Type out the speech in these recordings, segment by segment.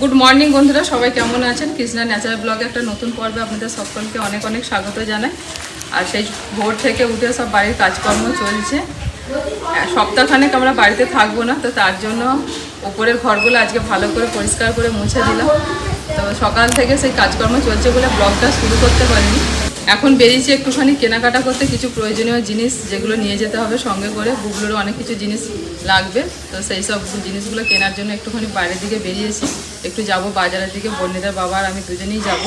Good morning বন্ধুরা, সবাই কেমন আছেন? কৃষ্ণা ন্যাচারাল ব্লগে একটা নতুন পর্বে আপনাদের সকলকে অনেক অনেক স্বাগত জানাই। আর সেই ভোর থেকে উঠে সব বাড়ির কাজকর্ম চলছে। সপ্তাহখানেক আমরা বাড়িতে থাকব না, তো তার জন্য উপরের ঘরগুলো আজকে ভালো করে পরিষ্কার করে মুছে দিলাম। তো সকাল থেকে সেই কাজকর্ম চলছে বলে ব্লগটা শুরু করতে পারিনি। এখন বেরিয়েছি একটুখানি কেনাকাটা করতে, কিছু প্রয়োজনীয় জিনিস যেগুলো নিয়ে যেতে হবে সঙ্গে করে বুগলোরও অনেক কিছু জিনিস লাগবে। তো সেই সব জিনিসগুলো কেনার জন্য একটুখানি বাইরের দিকে বেরিয়েছি। একটু যাব বাজারের দিকে বর্ণিতার বাবা আর আমি দুজনেই যাব।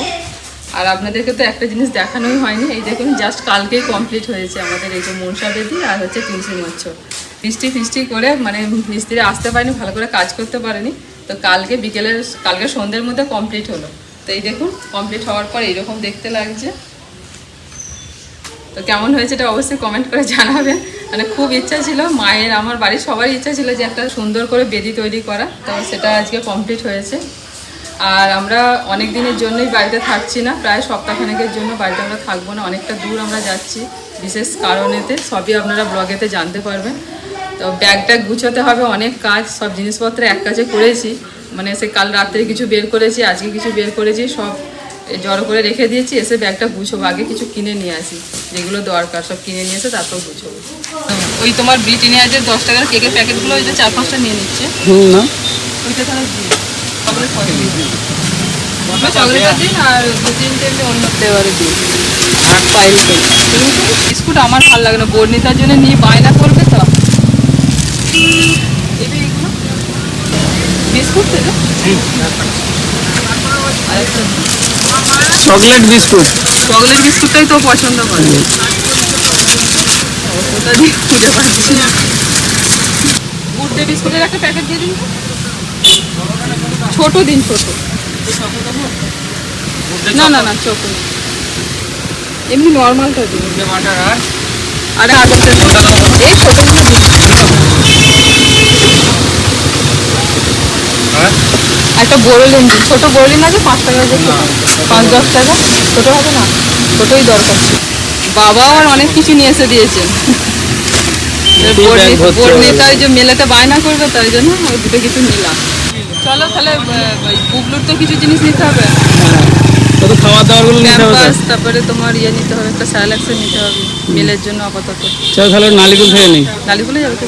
আর আপনাদেরকে তো একটা জিনিস দেখানোই হয়নি, এই দেখুন জাস্ট কালকেই কমপ্লিট হয়েছে আমাদের এই যে মনসা বেদি আর হচ্ছে তুলসী মচ্ছর বৃষ্টি ফিষ্টি করে মানে মিস্ত্রি আসতে পারেনি, ভালো করে কাজ করতে পারেনি। তো কালকে বিকেলের, কালকে সন্ধ্যের মধ্যে কমপ্লিট হলো। তো এই দেখুন কমপ্লিট হওয়ার পর এইরকম দেখতে লাগছে। তো কেমন হয়েছে এটা অবশ্যই কমেন্ট করে জানাবেন। মানে খুব ইচ্ছা ছিল, মায়ের, আমার বাড়ির সবারই ইচ্ছা ছিল যে একটা সুন্দর করে বেদি তৈরি করা, তো সেটা আজকে কমপ্লিট হয়েছে। আর আমরা অনেক দিনের জন্যই বাড়িতে থাকছি না, প্রায় সপ্তাহখানেকের জন্য বাড়িতে আমরা থাকব না, অনেকটা দূর আমরা যাচ্ছি, বিশেষ কারণেতে, সবই আপনারা ব্লগেতে জানতে পারবেন। তো ব্যাগ ট্যাগ গুছোতে হবে অনেক কাজ, সব জিনিসপত্র এক কাজে করেছি মানে সে কাল রাত্রে কিছু বের করেছি, আজকে কিছু বের করেছি, সব জড়ো করে রেখে দিয়েছি এসে ব্যাগটা গুছোবো। আগে কিছু কিনে নিয়ে আসি। যেগুলো দরকার সব কিনে নিয়ে এসে তারপর গুছোবো। ওই তোমার ব্রিটেনিয়াজের দশ টাকার কেকের প্যাকেটগুলো ওই যে চার পাঁচটা নিয়ে নিচ্ছে। ওইটা তাহলে বিস্কুট আমার ভালো লাগে না। বর্ণিতার জন্য নিয়ে বায়না করবে তো? বিস্কুট থেকে আরেকটা। Chocolate biscuit. চকলেট বিস্কুটটাই তো পছন্দ করে। ওটা দিয়ে খুঁজে পাচ্ছি না গুড ডে বিস্কুটের একটা প্যাকেট দিয়ে দিন। ছোট দিন ছোট। না না না ছোট এমনি নর্মালটা দিন। আরে? এই ছোটগুলো দিন। একটা বড়লিন দিন ছোট বড়লিন আছে পাঁচ টাকা পাঁচ দশ টাকা। ছোট হবে না ছোটই দরকার ছিল। বাবা আমার অনেক কিছু নিয়ে এসে দিয়েছে? নেতার যে মেলাতে বায়না করবে তাই জন্য ওই দুটো কিছু নিলাম। চলো তাহলে বুবলুর তো কিছু জিনিস নিতে হবে। খাওয়া নিতে হবে। তারপরে তোমার ইয়ে নিতে হবে একটা স্যালাক্সের নিতে হবে মেলের জন্য আপাতত। চল তাহলে নালিকুল থেকে নেই নালিগুলো যাবে তো।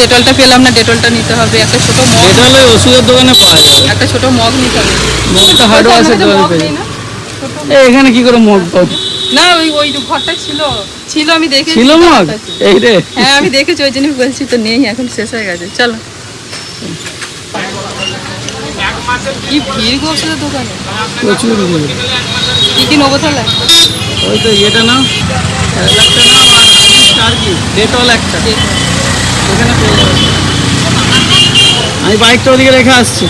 ডেটলটা পেলাম না ডেটলটা নিতে হবে। একটা ছোট মগ। এটা হলে ওষুধের দোকানে পাওয়া যাবে। একটা ছোট মগ নিতে হবে। মগটা হার্ডওয়ার্সের দোকানে পেয়ে যাবে। এই এখানে কি করে মগ পাবো? না ওই ওই ঘরটা ছিল। ছিল আমি দেখেছি। ছিল মগ? এই রে। হ্যাঁ আমি দেখেছি ওই জন্য বলছি তো নেই এখন শেষ হয়ে গেছে। চলো। কি ভিড় গো ওষুধের দোকানে? প্রচুর ভিড়। কি কি নেব তাহলে? ওই তো ইয়েটা নাও। একটা নাও আর কি? ডেটল একটা। ওখানে পেয়ে যাবে আমি বাইকটা ওদিকে রেখে আসছি।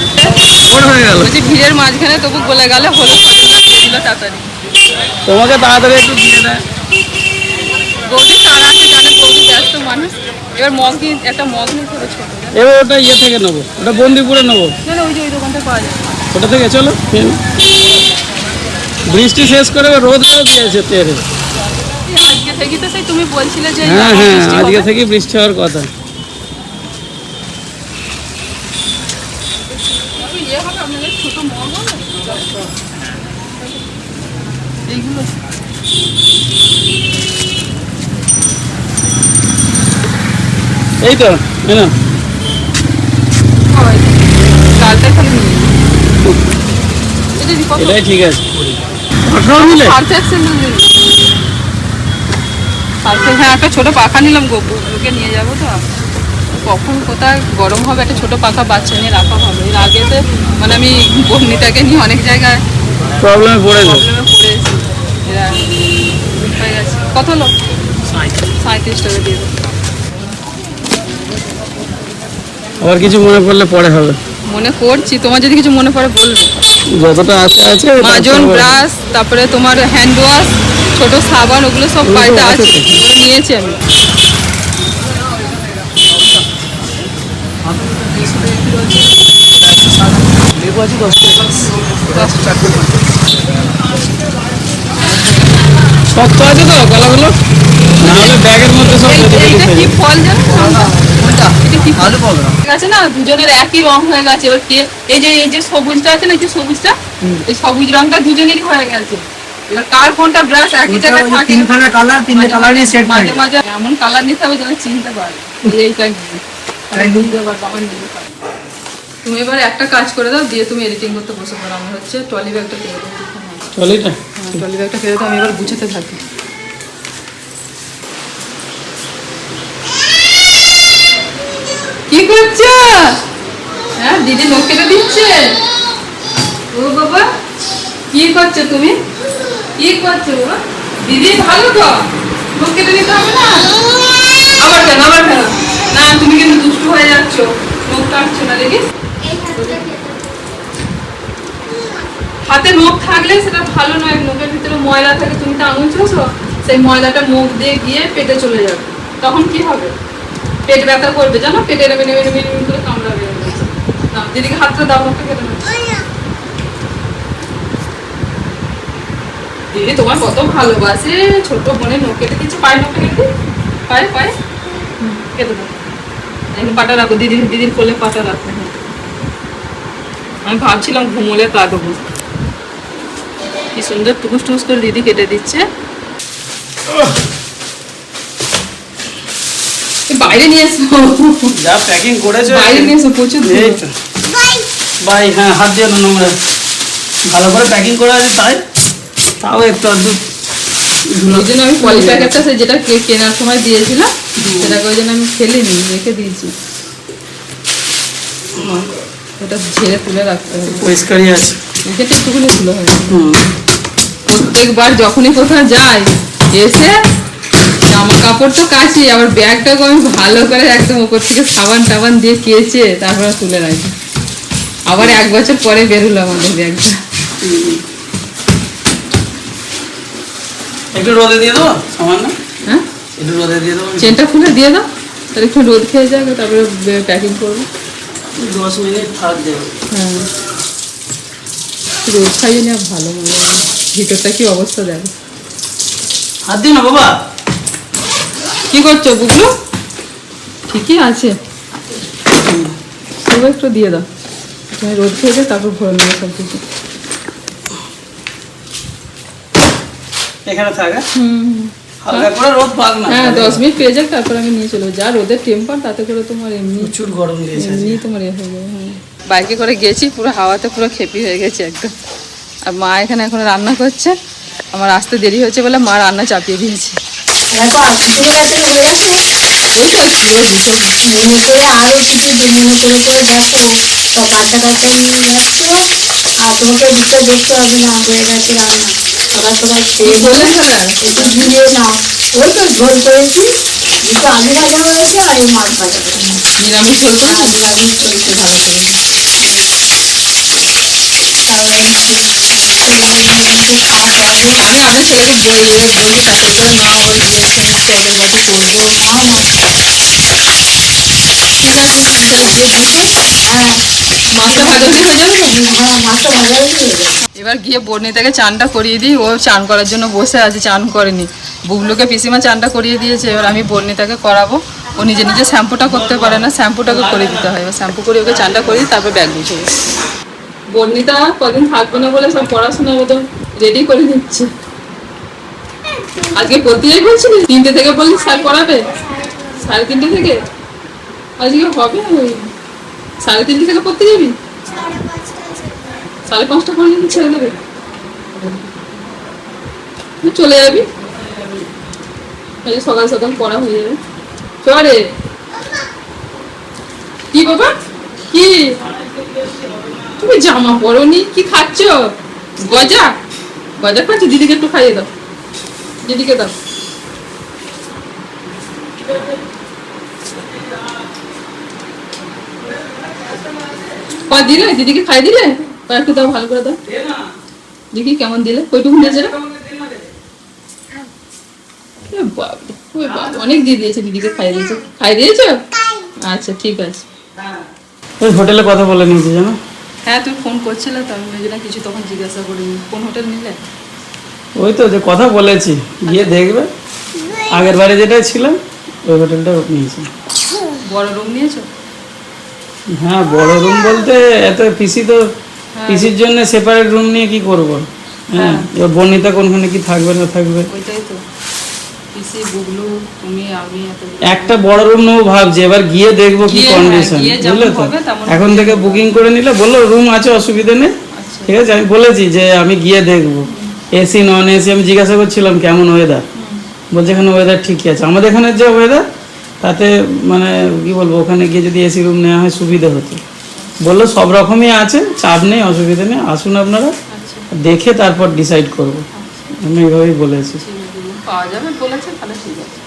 বড় হয়ে গেল। বলছি ভিড়ের মাঝখানে তবু বলে গেলে হলো তাড়াতাড়ি। তোমাকে তাড়াতাড়ি একটু দিয়ে দেয়। বৌদি তারা আছে জানে বৌদি ব্যস্ত মানুষ এবার মগ নিয়ে একটা মগ নিতে ছোট এবার ওটা ইয়ে থেকে নেব ওটা বন্দিপুরে নেব। না না ওই যে ওই দোকানটা পাওয়া যায়। ওটা থেকে চলো বৃষ্টি শেষ করে এবার রোদটাও দিয়েছে তেরে। আজকে থেকে তো সেই তুমি বলছিলে যে হ্যাঁ হ্যাঁ আজকে। থেকে বৃষ্টি হওয়ার কথা একটু ইয়ে হবে আপনাদের ছোট মগ হবে এইগুলো এই তো না হয় এটাই ঠিক আছে। আঠারো নিলে হ্যাঁ একটা ছোট পাখা নিলাম গো নিয়ে যাব তো। কখন কোথায় গরম হবে একটা ছোট পাখা বাচ্চা নিয়ে রাখা হবে। এর আগে তো মানে আমি বর্ণিতাকে নিয়ে অনেক জায়গায় প্রবলেমে পড়ে প্রবলেমে পড়েছি। এরা গেছে। কত হলো? সাঁত্রিশ টাকা দিয়ে। দেবো আবার কিছু মনে পড়লে পরে হবে। মনে করছি তোমার যদি কিছু মনে পড়ে বলবে। যতটা আছে আছে মাজন ব্রাশ তারপরে তোমার হ্যান্ড ওয়াশ ছোট সাবান ওগুলো সব বাড়িতে আছে নিয়েছি আমি। শক্ত আছে তো গলাগুলো? না হলে ব্যাগের মধ্যে সব কি ফল জানো? কোনটা এটা কি আলু পকোড়া আছে না দুজনের একই রং হয়ে গেছে। এবার কে এই যে এই যে সবুজটা আছে না এই যে সবুজটা? এই সবুজ রংটা দুজনেরই হয়ে গেছে। এবার কার কোনটা ব্রাশ একই জায়গায় থাকে? তিনখানা কালার তিনটে কালারই সেট মাঝে মাঝে এমন কালার নিতে হবে যেন চিনতে পারে। এইটা পারে। তুমি এবার একটা কাজ করে দাও দিয়ে তুমি এডিটিং করতে বসে। পড়ো আমার হচ্ছে ট্রলি ব্যাগটা ফেলে দাও হ্যাঁ ব্যাগটা ফেলে দাও আমি এবার গুছাতে থাকি। কি করছ? হ্যাঁ দিদি নখ কেটে দিচ্ছে। ও বাবা, কি করছ তুমি? কি করছ দিদি, ভালো তো? নখ কেটে দিতে হবে না? আবার কেন আবার কেন? না, তুমি কিন্তু দুষ্টু হয়ে যাচ্ছ। নখ কাটছো না, দেখি। হাতে নখ থাকলে সেটা ভালো নয় নখের ভিতরে ময়লা থাকে, তুমি তো আঙুল চুষো সেই ময়লাটা মুখ দিয়ে গিয়ে পেটে চলে যাবে। তখন কি হবে? পেট ব্যথা করবে, জানো? পেটে নেবে নেবে নেবে নেবে করে কামড়াবে। না দিদিকে হাতটা দাও নখটা কেটে। দিদি, তোমার কত ভালোবাসে। ছোট বোনের নখ কেটে দিচ্ছে পায়ে নখ কেটে পায়ে পায়ে। কেটে দাও। এখন পাটা রাখো দিদির দিদির কোলে পাটা রাখো। আমি ভাবছিলাম ঘুমোলে কাটবো। কি সুন্দর টুকুস টুকুস করে দিদি কেটে দিচ্ছে এ বাইরে নিয়ে এসো। যা প্যাকিং করেছ বাইরে নিয়ে এসো প্রচুর বাই হ্যাঁ হাত দিয়ে না নোংরা ভালো করে প্যাকিং করা আছে তাই? তাও একটু আধটু ওই জন্য আমি পলি প্যাকেটটা সে যেটা কে- কেনার সময় দিয়েছিলাম সেটাকে ওই জন্য আমি ফেলিনি রেখে দিয়েছি। ওটা ঝেড়ে তুলে রাখতে হবে। পরিষ্কারই আছে। এখানে একটুখানি ধুলো হয়ে গেছে। হুম। প্রত্যেকবার যখনই কোথাও যাই এসে জামা কাপড় তো কাচি আবার ব্যাগটাকে আমি ভালো করে একদম উপর থেকে সাবান টাবান দিয়ে কেচে তারপরে তুলে রাখি। আবার এক বছর পরে বেরোলো আমাদের ব্যাগটা। একটু রোদে দিয়ে দেবো? সামান্য হ্যাঁ? একটু রোদে দিয়ে দেবো? চেনটা খুলে দিয়ে দাও তাহলে একটু রোদ খেয়ে যাবে তারপরে প্যাকিং করব। দশ মিনিট থাক দেবো। হ্যাঁ। রোদ খাইয়ে নেওয়া ভালো মনে ভিতরটা কি অবস্থা দেখো। হাত দিও না বাবা। কি করছ বুগলু ঠিকই আছে। সব একটু দিয়ে দাও। তুমি রোদ খেয়ে যাও তারপর ভরে নেবে সব কিছু এখানে থাক হ্যাঁ? হুম হালকা করে রোদ পাক না। হ্যাঁ দশ মিনিট পেয়ে যাক তারপর আমি নিয়ে। যা রোদের টেম্পার তাতে করে তোমার এমনি প্রচুর গরম দিয়েছে। এমনি তোমার এ হয়ে যাবে হ্যাঁ। বাইকে করে গেছি পুরো হাওয়াতে পুরো খেপি হয়ে গেছে একদম। আর মা এখানে এখন রান্না করছে। আমার আসতে দেরি হয়েছে বলে মা রান্না চাপিয়ে দিয়েছে। দেখো তুমি গেছে হয়ে গেছে ওই তো মনে করে আরও কিছু মনে করে করে দেখো সব বাচ্চা কাচ্চা নিয়ে যাচ্ছ আর তোমাকে দিতে দেখতে হবে না হয়ে গেছে রান্না সবাই সবাই খেয়ে একটু ঝুলিয়ে নাও ওই তো ঝোল করেছি দুটো আলু ভাজা হয়েছে আর এই মাছ ভাজা নিরামিষ ঝোল করেছ নিরামিষ চলছে ভালো করে তাহলে ছেলেকে করে ওই করব ঠিক আছে হ্যাঁ যাবে। এবার গিয়ে বর্ণিতাকে চানটা করিয়ে দিই। ও চান করার জন্য বসে আছে, চান করেনি। বুবলুকে পিসিমা চানটা করিয়ে দিয়েছে, এবার আমি বর্ণিতাকে করাবো। ও নিজে নিজে শ্যাম্পুটা করতে পারে না, শ্যাম্পুটাকে করে দিতে হয়। এবার শ্যাম্পু করে ওকে চানটা করিয়ে তারপর ব্যাগ গুছাবো বর্ণিতা কদিন থাকবে না বলে সব পড়াশোনার মতো রেডি করে দিচ্ছে আজকে করতে যাই বলছিলি? তিনটে থেকে বললি স্যার পড়াবে? সাড়ে তিনটে থেকে? আজকে হবে ওই। সাড়ে তিনটে থেকে পড়তে যাবি? সাড়ে পাঁচটা পর্যন্ত ছেড়ে দেবে। চলে যাবি? সকাল সকাল পড়া হয়ে যাবে। চলে কি বাবা? কি? তুমি জামা পরনি? কি খাচ্ছ? গজা? গজা খাচ্ছ? দিদিকে একটু খাইয়ে দাও। দিদিকে দাও। দিলে? দিদিকে খাই দিলে? কয় একটু দাও, ভালো করে দাও। দেখি কেমন দিলে। কইটুকু দিয়েছে রে? অনেক দিয়ে দিয়েছে, দিদিকে খাই দিয়েছে। খাই দিয়েছ? আচ্ছা ঠিক আছে। ওই হোটেলে কথা বলে নিয়েছি, জানো? হ্যাঁ তুমি ফোন করছিলে তো আমি ওই জন্য কিছু তখন জিজ্ঞাসা করিনি। কোন হোটেল নিলে? ওই তো যে কথা বলেছি গিয়ে দেখবে। আগের বারে যেটা ছিলাম ওই হোটেলটা নিয়েছি। বড় রুম নিয়েছো? হ্যাঁ বড় রুম বলতে এত পিসি তো পিসির জন্য সেপারেট রুম নিয়ে কি করব? হ্যাঁ। এবার বর্ণিতা কোনখানে কি থাকবে না থাকবে? ওইটাই তো। পিসি বুগলু তুমি আমি একটা বড় রুম নেব ভাবছি এবার গিয়ে দেখব কি হ্যাঁ, কন্ডিশন বুঝলে তো? এখন থেকে বুকিং করে নিলে বলল রুম আছে অসুবিধা নেই। আচ্ছা। ঠিক আছে আমি বলেছি যে আমি গিয়ে দেখব। এসি নন এসি আমি জিজ্ঞাসা করছিলাম কেমন ওয়েদার বলছে এখানে ওয়েদার ঠিকই আছে। আমাদের এখানে যে ওয়েদার তাতে মানে কি বলব ওখানে গিয়ে যদি এসি রুম নেওয়া হয় সুবিধা হতো। বলল সব রকমই আছে চাপ নেই অসুবিধা নেই আসুন আপনারা আচ্ছা। দেখে তারপর ডিসাইড করব। আমি এইভাবেই বলেছি। পাওয়া যাবে বলেছে তাহলে ঠিক আছে।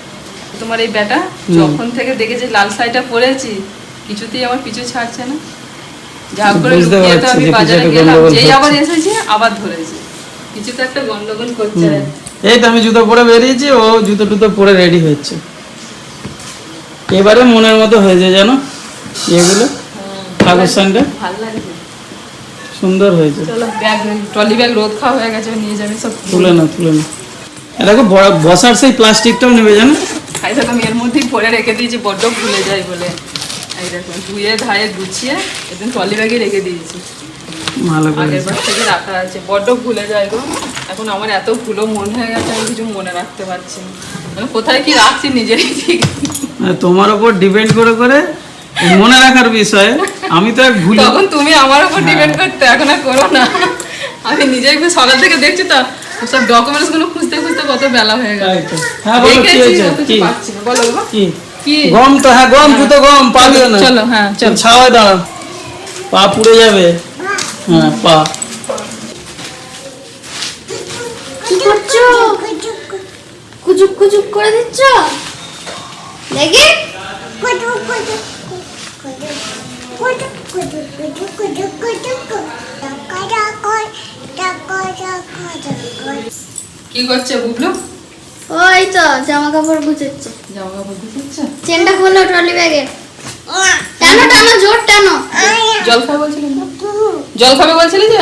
তোমার এই ব্যাটা যখন থেকে দেখেছি লাল শাড়িটা পরেছি কিছুতেই আমার পিছু ছাড়ছে না। যা করে লুকিয়ে তো আমি বাজারে গেলাম। যেই আবার। এসেছি আবার ধরেছে। কিছু তো একটা গন্ডগোল করছে। এই তো আমি জুতো পরে বেরিয়েছি ও জুতো টুতো পরে রেডি হচ্ছে এবারে মনের মতো হয়েছে জানো? এগুলো ঠাকুর সানটা। ভালো লাগছে। সুন্দর হয়েছে। চলো ব্যাগ ট্রলি ব্যাগ রোদ খাওয়া হয়ে গেছে নিয়ে যাবে সব। তুলে না তুলে না দেখো বসার সেই প্লাস্টিকটাও নেবে জানো? খাই আমি এর মধ্যেই পরে রেখে দিয়েছি বড্ড ভুলে যাই বলে। এই দেখো ধুয়ে ধায়ে গুছিয়ে একদম ট্রলি ব্যাগে রেখে দিয়েছি। ভালো আগের বার থেকে রাখা আছে বড্ড ভুলে যায় গো। এখন আমার এত ভুলো মন হয়ে গেছে আমি কিছু মনে রাখতে পারছি না। মানে কোথায় কি রাখছি নিজেরই ঠিক মানে তোমার ওপর ডিপেন্ড করে করে মনে রাখার বিষয়ে আমি তো এক ভুলি তখন তুমি আমার উপর ডিপেন্ড করতে এখন আর করো না। আমি নিজেই সকাল থেকে দেখছি তো সব ডকুমেন্টসগুলো খুঁজতে খুঁজতে কত বেলা হয়ে গেল। তো। হ্যাঁ বলো কি হয়েছে? কি? বলো কি? কি? গম তো হ্যাঁ গম জুতো গম পালিও না। চলো হ্যাঁ চলো। ছাওয়ায় দাঁড়াও পা পুড়ে যাবে। হ্যাঁ পা। কি করছ? কুচুক কুচুক করে দিচ্ছ? দেখি কি করছে বুবলু? ওই তো জামা কাপড় গুছাচ্ছে। জামা কাপড় দিচ্ছে চেনটা খোলো ট্রলি ব্যাগে। টানো টানো জোর টানো। জল খাবে বলছিলি? জল খাবে বলছিলি যে?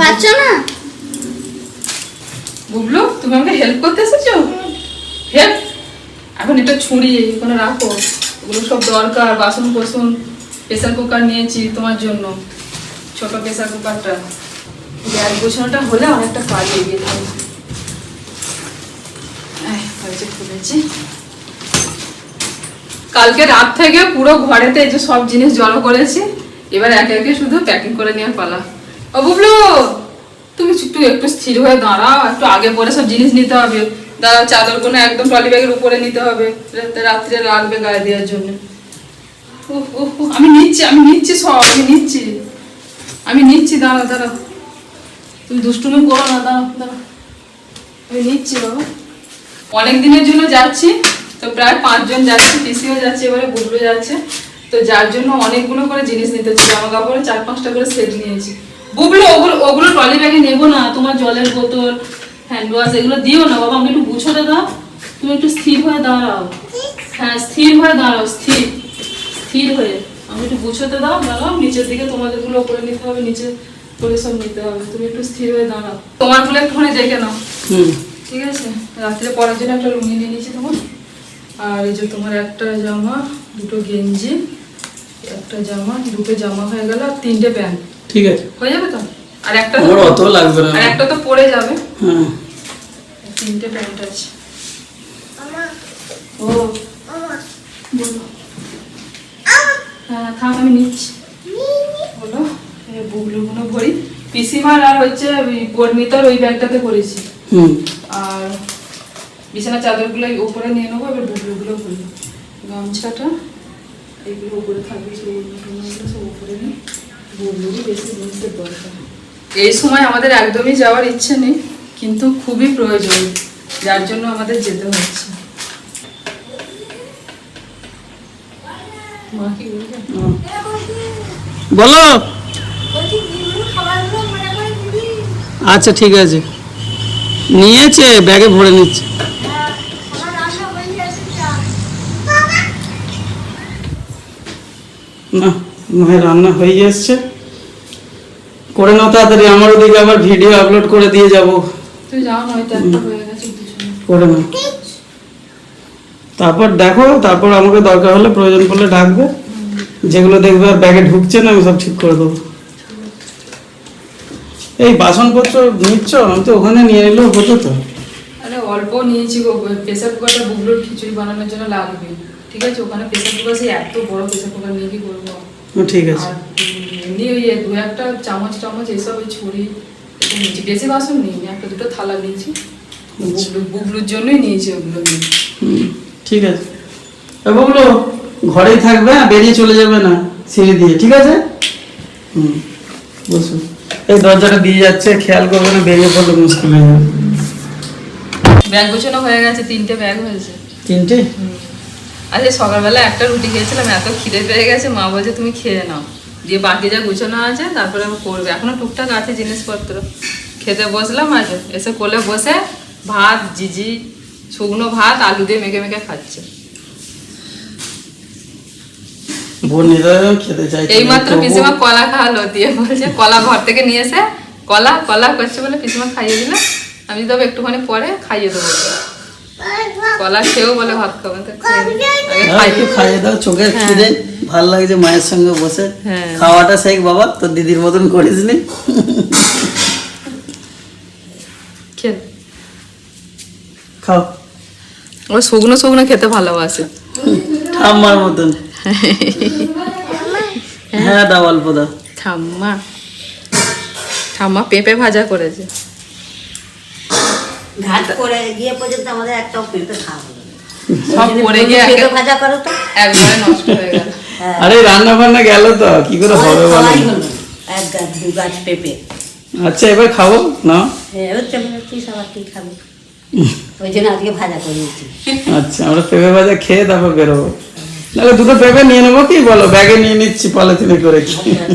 পাচ্ছ না? বুবলু তুমি আমাকে হেল্প করতে এসেছ? হেল্প এখন এটা ছুরি এখানে রাখো। ওগুলো সব দরকার বাসন কোসন প্রেসার কুকার নিয়েছি তোমার জন্য। ছোট প্রেসার কুকারটা। গ্যাস গোছানোটা হলে অনেকটা কাজ এগিয়ে যাবে খুলেছি কালকে রাত থেকে পুরো ঘরেতে যে সব জিনিস জড়ো করেছি, এবার একে একে শুধু প্যাকিং করে নেওয়ার পালা। ও বুবলু তুমি একটু একটু স্থির হয়ে দাঁড়াও, একটু আগে পরে সব জিনিস নিতে হবে। দাঁড়াও চাদর কোনো একদম ট্রলি ব্যাগের উপরে নিতে হবে। রাতে রাত্রে লাগবে গায়ে দেওয়ার জন্য। আমি নিচ্ছি আমি নিচ্ছি সব, আমি নিচ্ছি। আমি নিচ্ছি দাঁড়াও দাঁড়াও তুমি দুষ্টুমি করো না দাঁড়াও দাঁড়াও আমি নিচ্ছি, বাবা। অনেক দিনের জন্য যাচ্ছি, তো প্রায় পাঁচজন যাচ্ছে, পিসিও যাচ্ছে, এবারে বুবলু যাচ্ছে। তো যার জন্য অনেকগুলো করে জিনিস নিতে হচ্ছে, জামা কাপড়ে, চার পাঁচটা করে সেট নিয়েছি। বুবলু, ওগুলো ওগুলো ট্রলি ব্যাগে নেব না, তোমার জলের বোতল, হ্যান্ড ওয়াশ, এগুলো দিও না, বাবা, আমাকে একটু গুছোতে দাও। তুমি একটু স্থির হয়ে দাঁড়াও। হ্যাঁ স্থির হয়ে দাঁড়াও, স্থির। স্থির হয়ে। আমি একটু গুছোতে দাও দাঁড়াও নিচের দিকে তোমাদেরগুলো করে নিতে হবে নিচে করে সব নিতে হবে। তুমি একটু স্থির হয়ে দাঁড়াও। তোমারগুলো একটুখানি দেখে নাও। হুম। ঠিক আছে? রাত্রে পরার জন্য একটা লুঙ্গি নিয়ে নিয়েছি তোমার। আর এই যে তোমার একটা জামা দুটো গেঞ্জি একটা জামা দুটো জামা হয়ে গেল আর তিনটে প্যান্ট। ঠিক আছে। হয়ে যাবে তো? আর একটা তো অত লাগবে না। আর একটা তো পরে যাবে। হ্যাঁ। তিনটে প্যান্ট আছে। ও। বলো। হ্যাঁ থাক আমি নিচ্ছি। এই বুগলুগুলো ভরি। পিসিমার আর হচ্ছে ওই পরিমিতার ওই ব্যাগটাতে করেছি আর বিছানা চাদরগুলো উপরে নিয়ে নেব এবার বুবলুগুলো খুলবো গামছাটা এইগুলো উপরে থাকবে সব উপরে নিই বুবলুরই বেশি জিনিসের দরকার। এই সময় আমাদের একদমই যাওয়ার ইচ্ছে নেই কিন্তু খুবই প্রয়োজন যার জন্য আমাদের যেতে হচ্ছে মা কি বলবে বলো। আচ্ছা ঠিক আছে। নিয়েছে ব্যাগে ভরে নিচ্ছে। না মায়ের রান্না হয়ে এসছে করে নাও তাড়াতাড়ি আমার ওদিকে আবার ভিডিও আপলোড করে দিয়ে যাব। তুই যাও না হয়তো হয়ে গেছে দুজনে করে নাও। তারপর দেখো তারপর আমাকে দরকার হলে প্রয়োজন পড়লে ডাকবে। যেগুলো দেখবে আর ব্যাগে ঢুকছে না আমি সব ঠিক করে দেবো। এই বাসনপত্র নিচ্ছ? আমি তো ওখানে নিয়ে এলেও হতো তো। আরে অল্প নিয়েছি গো প্রেসার কুকারটা বুগলোর খিচুড়ি বানানোর জন্য লাগবে। ঠিক আছে ওখানে প্রেসার কুকার সেই এত বড় প্রেসার কুকার নিয়ে কি করব? ঠিক আছে। এমনি ওই দু একটা চামচ টামচ এইসব ওই ছুরি নিয়েছি। বেশি বাসন নিইনি একটা দুটো থালা নিয়েছি। বুগলু বুগলুর জন্যই নিয়েছি ওগুলো নিয়ে। ঠিক আছে। এ বলল ঘরেই থাকবে হ্যাঁ, বেরিয়ে চলে যাবে না সিঁড়ি দিয়ে ঠিক আছে? হুম বসো। এই দরজাটা দিয়ে যাচ্ছে খেয়াল করবে না বেরিয়ে পড়লে মুশকিল হয়ে যাবে ব্যাগ গোছানো হয়ে গেছে তিনটে ব্যাগ হয়েছে। তিনটে? আচ্ছা সকালবেলা একটা রুটি খেয়েছিলাম এত খিদে পেয়ে গেছে মা বলছে তুমি খেয়ে নাও। দিয়ে বাকি যা গুছানো আছে তারপরে আমি করবে। এখনও টুকটাক আছে জিনিসপত্র। খেতে বসলাম আজ এসে কোলে বসে ভাত জিজি শুকনো ভাত আলু দিয়ে মেখে মেখে খাচ্ছে। পিসিমা কলা খাওয়ালো দিয়ে বলছে কলা ঘর থেকে নিয়ে এসে কলা কলা করছে বলে পিসিমা খাইয়ে দিল। আমি তবে একটুখানি পরে খাইয়ে দেবো। কলা খেয়েও বলে ভাত খাবে তো খেয়ে নি। আগে হ্যাঁ, খাইয়ে দাও চোখের খিদে ভালো লাগছে মায়ের সঙ্গে বসে। হ্যাঁ। খাওয়াটা শেখ বাবা তোর দিদির মতন করিস নি। খাও। ও শুকনো শুকনো খেতে ভালোবাসে। ঠাম্মার মতন। হ্যাঁ দাও অল্প দাও। ঠাম্মা। ঠাম্মা পেঁপে ভাজা করেছে। ঘাট করে গিয়ে পর্যন্ত আমাদের একটাও পেঁপে খাওয়া সব পড়ে গিয়ে পেঁপে ভাজা করো তো। একবারে নষ্ট হয়ে গেল। হ্যাঁ। আরে রান্না বান্না গেল তো কি করে হবে বলো? এক গাছ দু গাছ পেঁপে। আচ্ছা এবার খাব না হ্যাঁ হচ্ছে কি সবার কি খাবে? ওই জন্য আজকে ভাজা করিয়েছি আচ্ছা আমরা পেঁপে ভাজা খেয়ে তারপর বেরোবো। নাহলে দুটো পেঁপে নিয়ে নেব কি? বলো ব্যাগে নিয়ে নিচ্ছি পলিথিনে করে।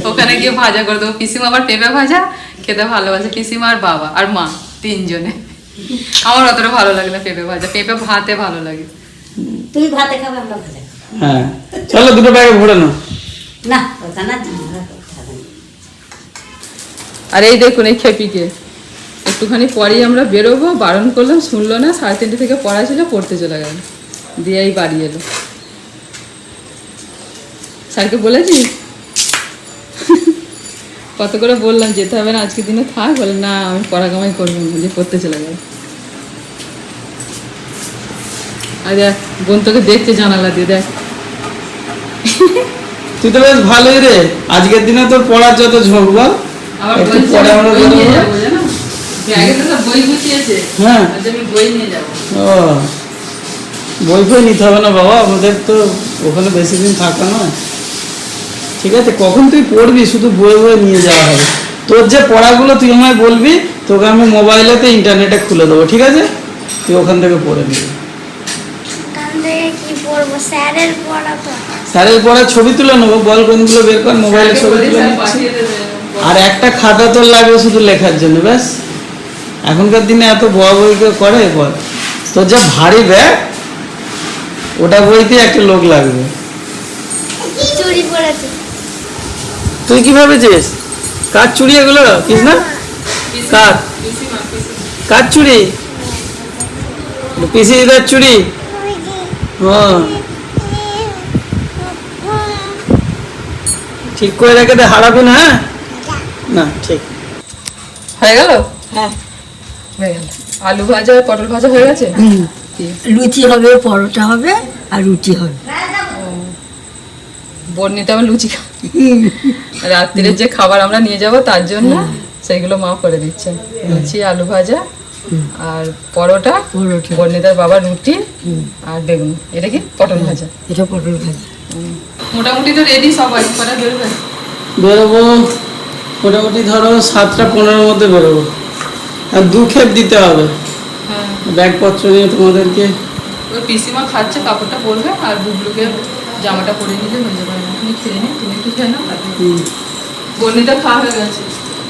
ওখানে গিয়ে ভাজা করে দেবো। পিসিমা আবার পেঁপে ভাজা খেতে ভালোবাসে। পিসিমা আর বাবা আর মা তিনজনে। আমার অতটা ভালো লাগে না পেঁপে ভাজা। পেঁপে ভাতে ভালো লাগে। তুই ভাতে খাবে আমরা ভাজা হ্যাঁ। চলো দুটো ব্যাগে ভরে নাও। না ওখানে। আর এই দেখুন এই খেপিকে। একটুখানি পরেই আমরা বেরোবো বারণ করলাম শুনলো না সাড়ে তিনটে থেকে পড়া ছিল পড়তে চলে গেল। দিয়ে এই বাড়ি এলো। স্যারকে বলেছি? কত করে বললাম যেতে হবে না আজকে দিনে থাক বলে না আমি পড়া কামাই করব যে পড়তে চলে গেল। আর দেখ বোন তোকে দেখতে জানালা দিয়ে দেখ। তুই তো বেশ ভালোই রে আজকের দিনে তোর পড়ার যত ঝোঁক বল আবার একটু আমরা হ্যাঁ বই ও বই ফই নিতে হবে না বাবা আমাদের তো ওখানে বেশি দিন থাকা নয়। ঠিক আছে কখন তুই পড়বি? শুধু বই বই নিয়ে যাওয়া হবে। তোর যে পড়াগুলো তুই আমায় বলবি তোকে আমি মোবাইলেতে ইন্টারনেটে খুলে দেবো ঠিক আছে? তুই ওখান থেকে পড়ে নিবি। স্যারের পড়া ছবি তুলে নেব বল কোনগুলো বের কর মোবাইলে আগে ছবি তুলে। আর একটা খাতা তোর লাগবে শুধু লেখার জন্য ব্যাস। এখনকার দিনে এত বড় বই কেউ করে? বল। তোর যা ভারী ব্যাগ ওটা বইতে একটা লোক লাগবে। তুই কি ভেবেছিস কার চুড়ি এগুলো? কিস না? পিসি- কার? কার চুড়ি পিসি দিদার চুড়ি হ্যাঁ। ঠিক করে রেখে দে হারাবি না হ্যাঁ? না ঠিক। হয়ে গেল? হ্যাঁ। হয়ে গেল আলু ভাজা আর পটল ভাজা হয়ে গেছে? লুচি হবে পরোটা হবে আর রুটি হবে। বর্ণিতে আমার লুচি রাত্রিরের যে খাবার আমরা নিয়ে যাব তার জন্য সেইগুলো মা করে দিচ্ছে। লুচি আলু ভাজা আর পরোটা পরোটা। বর্ণিতার বাবা রুটি আর বেগুন। এটা কি? পটল ভাজা। এটা পটল ভাজা। মোটামুটি তো রেডি সবাই করে বেরোবে? বেরোবো। মোটামুটি ধরো সাতটা পনেরোর মধ্যে বেরোবো। আর দু খেপ দিতে হবে। হ্যাঁ। ব্যাগপত্র নিয়ে তোমাদেরকে ওই পিসিমা খাচ্ছে কাপড়টা পরবে আর বুবলুকে জামাটা পরে নিলে হয়ে যাবে। তুমি খেয়ে নি তুমি একটু খেয়ে নাও বর্ণিতা খাওয়া হয়ে গেছে।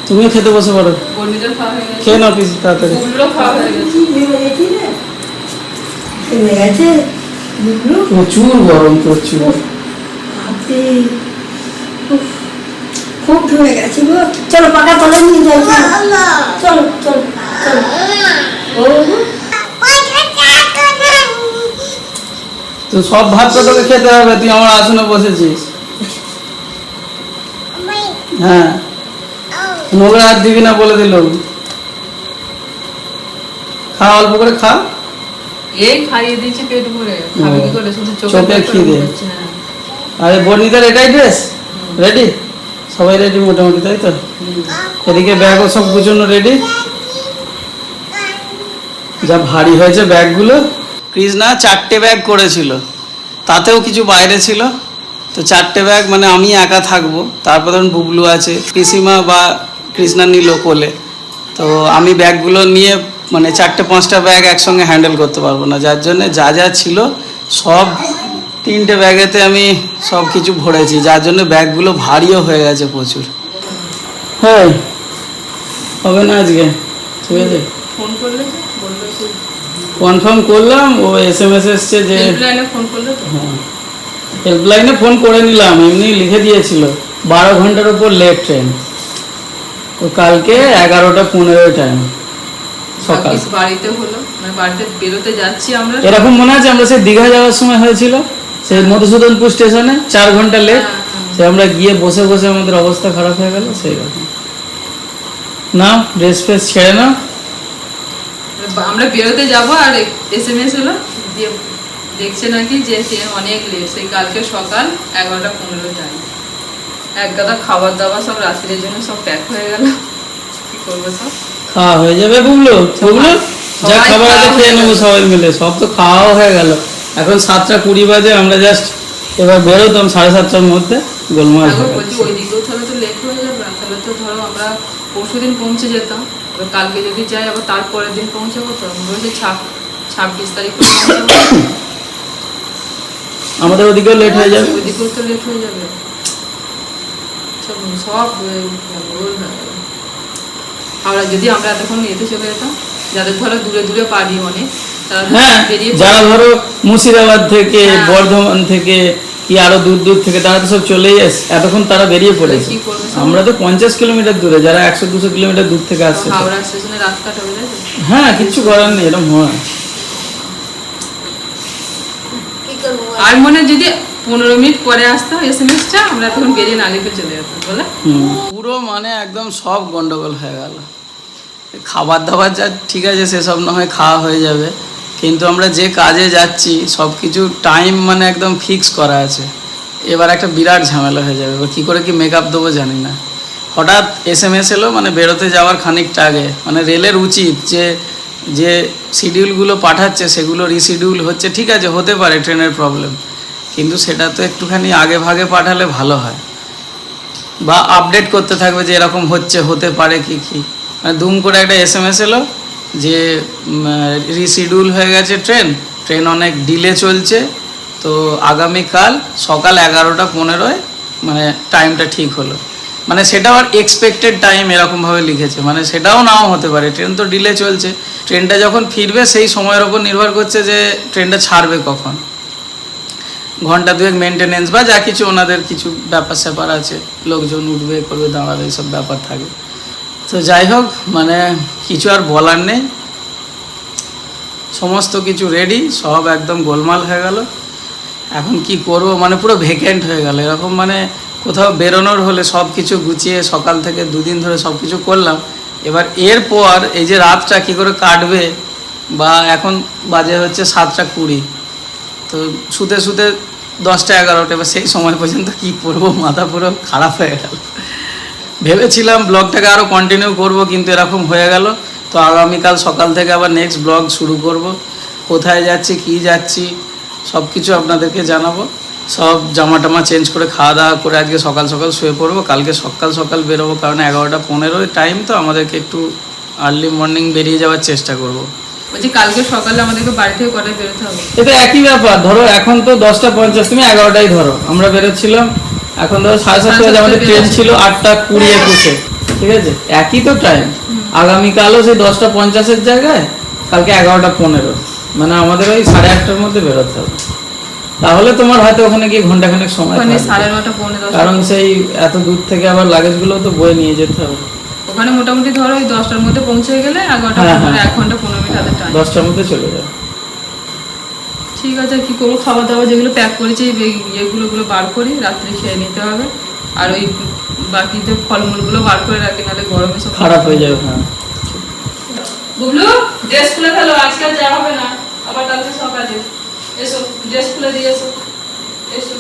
তুমিও খেতে বসে পড়ো। বর্ণিতার খাওয়া হয়ে গেছে। খেয়ে নাও পিসি তাড়াতাড়ি। বুবলুরও খাওয়া হয়ে গেছে। হয়ে গেছে প্রচুর গরম প্রচুর। খুব ধরে গেছে গো। চলো পাকা তলে নিয়ে যাই চলো চলো চলো। চলো তো সব ভাতটা তোকে খেতে হবে তুই আমার আসনে বসেছিস। হ্যাঁ। নোংরা হাত দিবি না বলে দিল খা অল্প করে খা। এই খাইয়ে দিয়েছি পেট ভরে। খাবে কি করে? শুধু চোখে খিদে। হ্যাঁ। আরে বর্ণিতার এটাই ড্রেস রেডি সবাই রেডি মোটামুটি, তাই তো? এদিকে ব্যাগও সব গুছানো রেডি যা ভারী হয়েছে ব্যাগগুলো। কৃষ্ণা চারটে ব্যাগ করেছিল। তাতেও কিছু বাইরে ছিল। তো চারটে ব্যাগ মানে আমি একা থাকব। তারপর ধরুন বুবলু আছে, পিসিমা বা কৃষ্ণা নিল কোলে তো আমি ব্যাগগুলো নিয়ে মানে চারটে পাঁচটা ব্যাগ একসঙ্গে হ্যান্ডেল করতে পারব না। যার জন্য যা যা ছিল, সব তিনটে ব্যাগেতে আমি সব কিছু ভরেছি যার জন্য ব্যাগগুলো ভারীও হয়ে গেছে প্রচুর। হ্যাঁ হবে না আজকে ঠিক আছে? ফোন করলে কনফার্ম করলাম ও এস এম এস এসছে যে হেল্পলাইনে ফোন হেল্পলাইনে ফোন করে নিলাম এমনি লিখে দিয়েছিল বারো ঘণ্টার উপর লেট ট্রেন। তো কালকে এগারোটা পনেরো টাইম সকাল। বাড়িতে হলো মানে বাড়িতে বেরোতে যাচ্ছি আমরা। এরকম মনে আছে আমরা সেই দীঘা যাওয়ার সময় হয়েছিল? সেই মধুসূদনপুর স্টেশনে চার ঘণ্টা লেট হ্যাঁ, হ্যাঁ। সে আমরা গিয়ে বসে বসে আমাদের অবস্থা খারাপ হয়ে গেল সেই রকম। না ড্রেস ফ্রেস ছেড়ে নাও। আমরা বেরোতে যাব আর এস এম এস হলো দিয়ে দেখছে নাকি যে অনেক লেট সেই কালকে সকাল এগারোটা পনেরো টাইম এক গাদা খাবার দাবার সব রাত্রির জন্য সব প্যাক হয়ে গেল। কি করব সব? খাওয়া হয়ে যাবে বুবলু? বুবলু? যা খাবার আছে খেয়ে নেব সবাই মিলে। সব তো খাওয়াও হয়ে গেল। এখন সাতটা কুড়ি বাজে আমরা জাস্ট এবার বেরোতাম সাড়ে সাতটার মধ্যে গোলমাল হয়ে বলছি গেছে। ওই দিকেও তাহলে তো লেট হয়ে যাবে না তাহলে তো ধরো আমরা পরশু দিন পৌঁছে যেতাম। এবার কালকে যদি যাই আবার তারপরের দিন পৌঁছাবো তো আমরা বলছি ছাপ ছাব্বিশ তারিখ আমাদের ওদিকেও লেট হয়ে যাবে। ওইদিকেও তো লেট হয়ে যাবে। সব সব গন্ডগোল গেল হাওড়া যদি আমরা এতক্ষণ এতে চলে যেতাম যাদের ধরো দূরে দূরে পারি অনেক হ্যাঁ যারা ধরো মুর্শিদাবাদ থেকে হ্যাঁ। বর্ধমান থেকে কি আরও দূর দূর থেকে তারা তো সব চলেই এতক্ষণ তারা বেরিয়ে পড়েছে? আমরা তো পঞ্চাশ কিলোমিটার দূরে যারা একশো দুশো কিলোমিটার দূর থেকে আসছে? হ্যাঁ কিচ্ছু করার নেই এরকম হয় কি করব বল? আর মনে যদি পনেরো মিনিট পরে আসতাম এস এম এসটা আমরা তখন বেরিয়ে না লিখে চলে যেতাম বলে পুরো মানে একদম সব গন্ডগোল হয়ে গেল খাবার দাবার যা ঠিক আছে সেসব না হয় খাওয়া হয়ে যাবে কিন্তু আমরা যে কাজে যাচ্ছি সব কিছু টাইম মানে একদম ফিক্স করা আছে। এবার একটা বিরাট ঝামেলা হয়ে যাবে। এবার কী করে কি মেকআপ দেবো জানি না। হঠাৎ এস এম এস এলো মানে বেরোতে যাওয়ার খানিকটা আগে। মানে রেলের উচিত যে যে শিডিউলগুলো পাঠাচ্ছে, সেগুলো রিশিডিউল হচ্ছে, ঠিক আছে, হতে পারে ট্রেনের প্রবলেম কিন্তু সেটা তো একটুখানি আগে ভাগে পাঠালে ভালো হয়। বা আপডেট করতে থাকবে যে এরকম হচ্ছে, হতে পারে কি কি। মানে দুম করে একটা এস এম এস এলো যে রিশিডিউল হয়ে গেছে ট্রেন ট্রেন অনেক ডিলে চলছে, তো আগামীকাল সকাল এগারোটা পনেরোয় মানে টাইমটা ঠিক হলো। মানে সেটাও আর এক্সপেক্টেড টাইম এরকমভাবে লিখেছে মানে সেটাও নাও হতে পারে ট্রেন তো ডিলে চলছে। ট্রেনটা যখন ফিরবে, সেই সময়ের ওপর নির্ভর করছে যে ট্রেনটা ছাড়বে কখন। ঘণ্টা দুয়েক মেনটেনেন্স বা যা কিছু, ওনাদের কিছু ব্যাপার স্যাপার আছে, লোকজন উঠবে, করবে, দাঁড়াবে এইসব ব্যাপার থাকে। তো যাই হোক মানে কিছু আর বলার নেই। সমস্ত কিছু রেডি সব একদম গোলমাল হয়ে গেল। এখন কি করব মানে পুরো ভেকেন্ট হয়ে গেল। এরকম মানে কোথাও বেরোনোর হলে সব কিছু গুছিয়ে সকাল থেকে দুদিন ধরে সব কিছু করলাম। এবার এরপর এই যে রাতটা কী করে কাটবে, বা এখন বাজে হচ্ছে সাতটা কুড়ি। তো শুতে শুতে দশটা এগারোটা, এবার সেই সময় পর্যন্ত কি করব, মাথা পুরো খারাপ হয়ে গেল। ভেবেছিলাম ব্লগটাকে আরও কন্টিনিউ করব কিন্তু এরকম হয়ে গেল। তো আগামীকাল সকাল থেকে আবার নেক্সট ব্লগ শুরু করব। কোথায় যাচ্ছি কি যাচ্ছি সব কিছু আপনাদেরকে জানাব। সব জামা টামা চেঞ্জ করে খাওয়া দাওয়া করে আজকে সকাল সকাল শুয়ে পড়ব। কালকে সকাল সকাল বেরোবো কারণ এগারোটা পনেরোই টাইম তো আমাদেরকে একটু আর্লি মর্নিং বেরিয়ে যাওয়ার চেষ্টা করব। বলছি কালকে সকালে আমাদেরকে বাড়ি থেকে কটায় বেরোতে হবে? এটা একই ব্যাপার ধরো এখন তো দশটা পঞ্চাশ তুমি এগারোটাই ধরো। আমরা বেরোচ্ছিলাম এখন ধরো সাড়ে সাতটা আমাদের ট্রেন ছিল আটটা কুড়ি একুশে ঠিক আছে? একই তো টাইম আগামীকালও সেই দশটা পঞ্চাশের জায়গায় কালকে এগারোটা পনেরো। মানে আমাদের ওই সাড়ে আটটার মধ্যে বেরোতে হবে। তাহলে তোমার হয়তো ওখানে গিয়ে ঘণ্টা ঘন্টাখানেক সময় কারণ সেই এত দূর থেকে আবার লাগেজগুলো তো বয়ে নিয়ে যেতে হবে। ওখানে মোটামুটি ধরো ওই দশটার মধ্যে পৌঁছে গেলে এগারোটা হ্যাঁ, হ্যাঁ। এক ঘণ্টা পনেরো মিনিট হাতে দশটার মধ্যে চলে যাবে। ঠিক আছে কি করব? খাওয়া দাওয়া যেগুলো প্যাক করেছি ইয়েগুলোগুলো বার করি রাত্রে খেয়ে নিতে হবে। আর ওই বাকি যে ফলমূলগুলো বার করে রাখি নাহলে গরমে সব খারাপ হয়ে যাবে হ্যাঁ। বুবলু ড্রেস খুলে ফেলো আজকাল যা হবে না। আবার কালকে সকালে। এসো ড্রেস খুলে দিয়ে এসো। এসো।